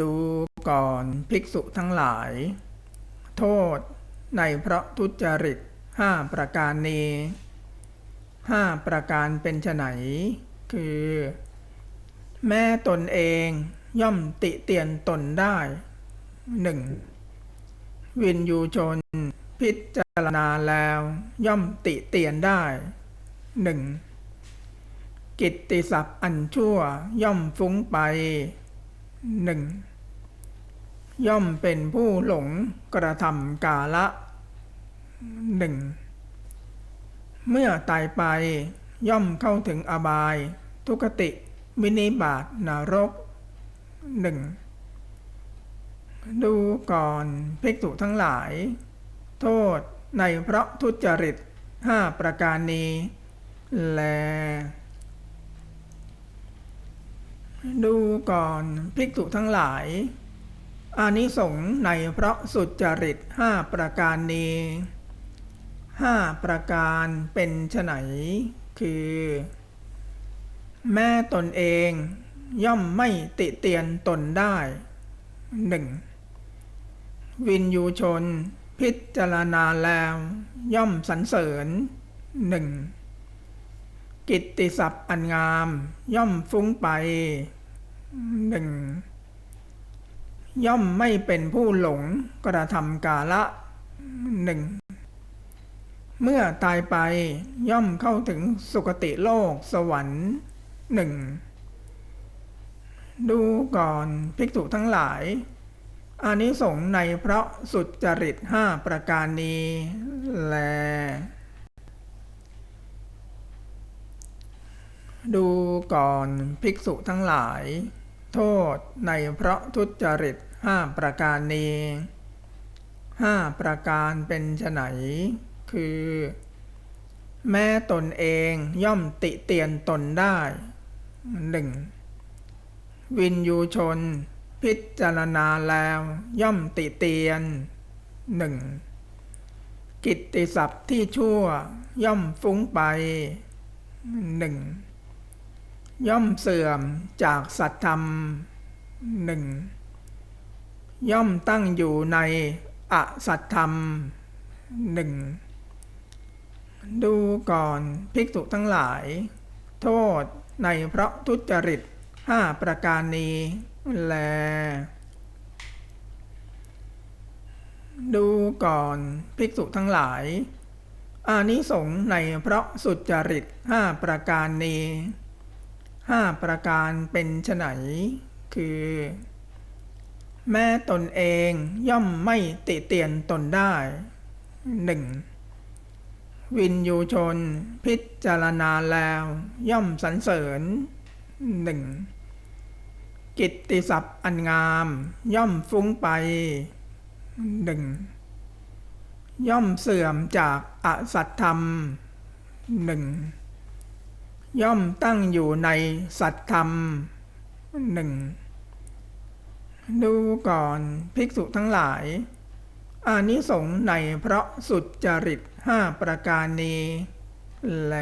ดูก่อนภิกษุทั้งหลาย โทษในเพราะทุจริตห้าประการนี้ห้าประการเป็นไนคือ แม้ตนเองย่อมติเตียนตนได้หนึ่งวินยูชน พิจารณาแล้วย่อมติเตียนได้หนึ่งกิตติศัพท์อันชั่วย่อมฟุ้งไป หนึ่งย่อมเป็นผู้หลงกระทำกาละหนึ่งเมื่อตายไปย่อมเข้าถึงอบาย ทุกติมินิบาตนรกหนึ่งดูก่อนภิกษุทั้งหลาย โทษในเพราะทุจริตห้าประการนี้ แล ดูก่อนภิกษุทั้งหลาย อานิสงส์ในเพราะสุจริตห้าประการนี้ห้าประการเป็นไฉนคือ แม่ตนเองย่อมไม่ติเตียนตนได้หนึ่งวินยูชน พิจารณาแล้ว ย่อมสรรเสริญหนึ่งกิตติศัพท์อันงามย่อมฟุ้งไป หนึ่งย่อมไม่เป็นผู้หลงกระทำกาละหนึ่งเมื่อตายไปย่อมเข้าถึงสุคติโลกสวรรค์หนึ่งดูก่อนภิกษุทั้งหลายอานิสงส์ในเพราะสุจริตห้าประการนี้แล ดูก่อนภิกษุทั้งหลาย โทษในเพราะทุจริตห้าประการนี้ห้าประการเป็นไนคือ แม้ตนเองย่อมติเตียนตนได้หนึ่งวินยูชน พิจารณาแล้วย่อมติเตียนหนึ่งกิตติศัพท์ที่ชั่วย่อมฟุ้งไปหนึ่ง ย่อมเสื่อมจากสัตธรรมหนึ่งย่อมตั้งอยู่ในอสัตธรรมหนึ่งดูก่อนภิกษุทั้งหลาย โทษในเพราะทุจริตห้าประการนี้แล ดูก่อนภิกษุทั้งหลายอานิสงส์ในเพราะสุจริตห้าประการนี้ ห้าประการเป็นไฉนคือ แม้ตนเองย่อมไม่ติเตียนตนได้หนึ่งวินยูชนพิจารณาแล้วย่อมสรรเสริญหนึ่งกิตติศัพท์อันงามย่อมฟุ้งไปหนึ่งย่อมเสื่อมจากอสัตธรรมหนึ่ง ย่อมตั้งอยู่ในสัตธรรมหนึ่ง ดูก่อนภิกษุทั้งหลาย อานิสงส์ในเพราะสุจริตห้าประการนี้ แล